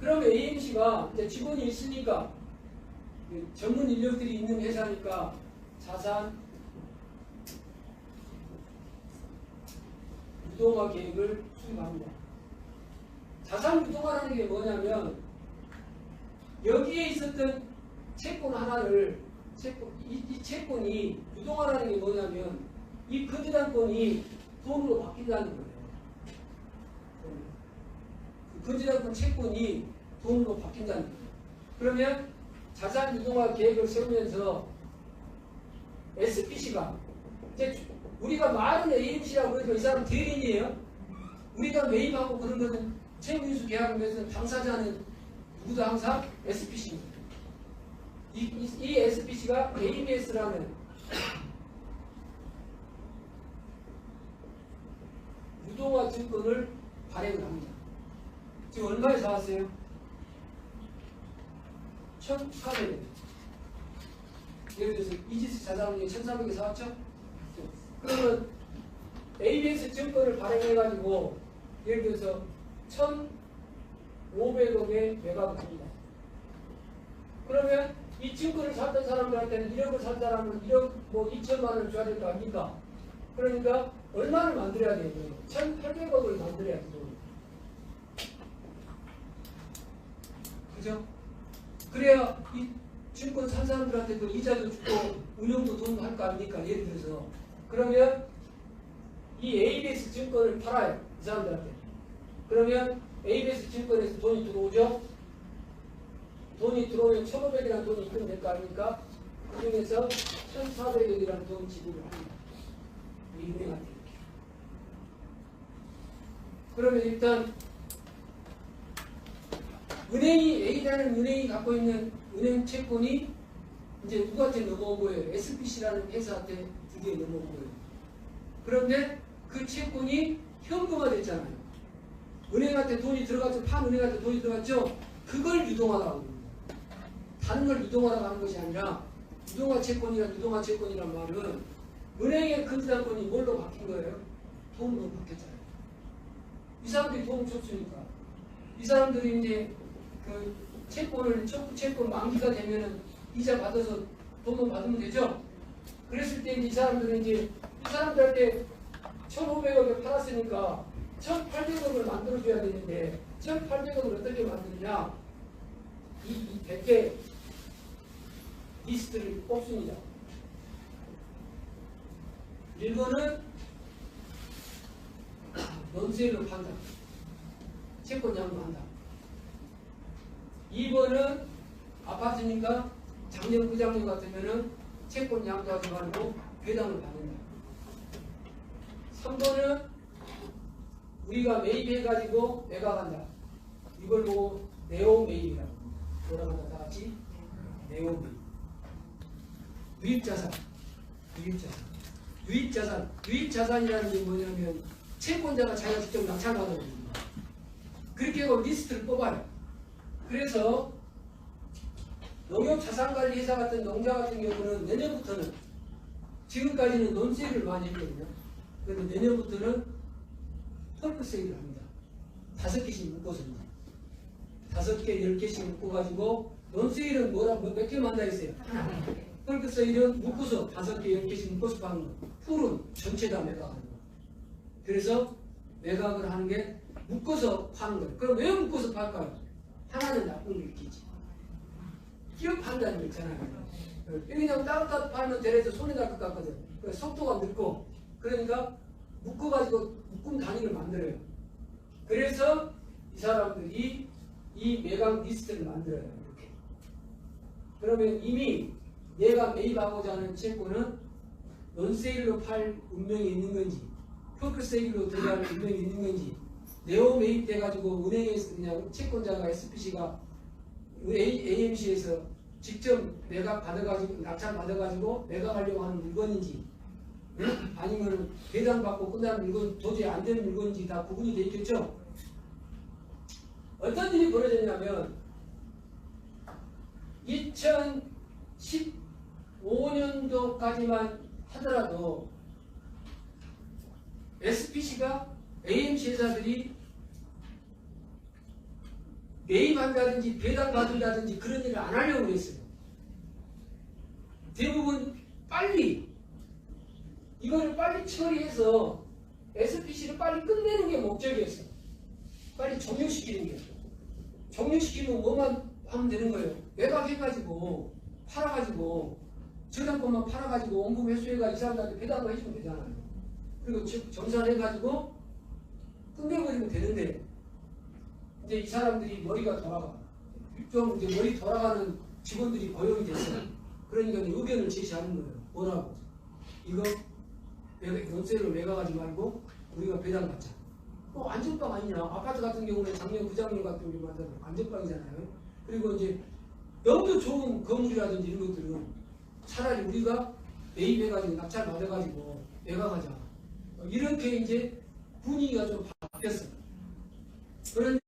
그러면 AMC가 이제 직원이 있으니까 그 전문 인력들이 있는 회사니까 자산 유동화 계획을 수립합니다. 자산 유동화라는 게 뭐냐면 여기에 있었던 채권 하나를 채권, 이, 이 채권이 유동화라는 게 뭐냐면 이 거주당권이 돈으로 바뀐다는 거예요. 그 거주당권 채권이 돈으로 바뀐다는 거예요. 그러면 자산 유동화 계획을 세우면서 SPC가 이제 우리가 말은 AMC라고 그러죠. 이 사람 대리인이에요. 우리가 매입하고 그런 거는 채무인수 계약을 맺은 당사자는 누구도 항상 SPC입니다. 이, 이, 이 SPC가 ABS라는 유동화 증권을 발행을 합니다. 지금 얼마에 사왔어요? 1,400원. 예를 들어서 이지스 자산운용 1,400에 사왔죠? 그러면 ABS 증권을 발행해가지고 예를 들어서 1,500억에 매각을 합니다. 그러면 이 증권을 샀던 사람들한테는 1억을 산 사람은 1억 뭐 2천만 원을 줘야 될 거 아닙니까? 그러니까 얼마를 만들어야 돼요? 1,800억을 만들어야 돼요. 그죠? 그래야 이 증권 산 사람들한테 그 이자도 주고 운영도 돈할거 아닙니까? 예를 들어서 그러면 이 ABS 증권을 팔아요 이 사람들한테 그러면 ABS 증권에서 돈이 들어오죠 돈이 들어오면 1,500이라는 돈이 입금 될거 아닙니까? 그 중에서 1,400억이라는 돈 지불을 합니다 이 은행한테 이렇게 그러면 일단 은행이 A라는 은행이 갖고 있는 은행 채권이 이제 누구한테 넘어온 거예요? SBC라는 회사한테 드디어 넘어온 거예요. 그런데 그 채권이 현금화 됐잖아요. 은행한테 돈이 들어갔죠. 판 은행한테 돈이 들어갔죠. 그걸 유동화라고 합니다. 다른 걸 유동화라고 하는 것이 아니라 유동화 채권이란 유동화 채권이란 말은 은행의 근저당권이 뭘로 바뀐 거예요? 돈으로 바뀌었잖아요. 이 사람들이 돈을 줬으니까 이 사람들이 이제 그 채권을 첫 채권 만기가 되면은 이자 받아서 돈을 받으면 되죠. 그랬을 때 이 사람들은 이제 이 사람들한테 1,500억에 팔았으니까 1,800억을 만들어줘야 되는데 1,800억을 어떻게 만드느냐 이, 이 100개 리스트를 뽑습니다. 1번은 논세일로 판다. 채권 양도한다. 2번은 아파트니까 작년 부장님 같으면은 채권 양도하지 말고 배당을 받는다. 3번은 우리가 매입해가지고 매각한다. 이걸 보고 네오 매입이라고. 뭐라고? 다 같이 네오 매입. 유입자산, 유입자산, 유입자산, 유입자산이라는 게 뭐냐면 채권자가 자기가 직접 낙찰받는 겁니다. 그렇게 하고 리스트를 뽑아요. 그래서 농협자산관리회사 같은 농자 같은 경우는 내년부터는 지금까지는 논세일을 많이 했거든요. 그런데 내년부터는 펄크세일을 합니다. 다섯 개씩 묶어서입니다. 다섯 개, 열 개씩 묶어가지고 논세일은 뭐라 몇 개 만나 있어요? 펄크세일은 묶어서 다섯 개, 열 개씩 묶어서 파는 거. 풀은 전체 다 매각하는 거. 그래서 매각을 하는 게 묶어서 파는 거예요. 그럼 왜 묶어서 팔까요? 하나는 나쁜 걸 끼지. 기억한다는 거 있잖아요. 따로따로 팔면 대래서 손에 날것 같거든. 그 속도가 늦고. 그러니까 묶어가지고 묶음 단위를 만들어요. 그래서 이 사람들이 이 매각 리스트를 만들어요. 이렇게. 그러면 이미 내가 매입하고자 하는 채권은 논세일로 팔 운명이 있는 건지, 포크세일로 들어갈 운명이 있는 건지, 네오 매입돼가지고 은행에서 그냥 채권자가 SPC가 AMC에서 직접 매각 받아가지고 낙찰 받아가지고 매각하려고 하는 물건인지 응? 아니면 배당 받고 끝나는 물건 도저히 안 되는 물건인지 다 구분이 돼 있겠죠. 어떤 일이 벌어졌냐면 2015년도까지만 하더라도 SPC가 AMC 회사들이 매입한다든지 배당받는다든지 그런 일을 안 하려고 했어요. 대부분 빨리 이거를 빨리 처리해서 SPC를 빨리 끝내는 게 목적이었어요. 빨리 종료시키는 게. 종료시키면 뭐만 하면 되는 거예요. 매각해가지고 팔아가지고 저당권만 팔아가지고 원금 회수해가 이 사람들한테 배당을 해주면 되잖아요. 그리고 즉 정산해가지고 끝내버리면 되는데 이제 이 사람들이 머리가 돌아가. 좀 이제 머리 돌아가는 직원들이 고용이 됐어요. 그러니까 의견을 제시하는 거예요. 뭐라고? 이거 연세를 매각하지 말고 우리가 배당받자. 어, 안전빵 아니냐? 아파트 같은 경우는 작년 부장님 같은 경우는 안전빵이잖아요. 그리고 이제 너무 좋은 건물이라든지 이런 것들은 차라리 우리가 매입해가지고 낙찰 받아가지고 매각하자. 어, 이렇게 이제 분위기가 좀 바뀌었어요. 그런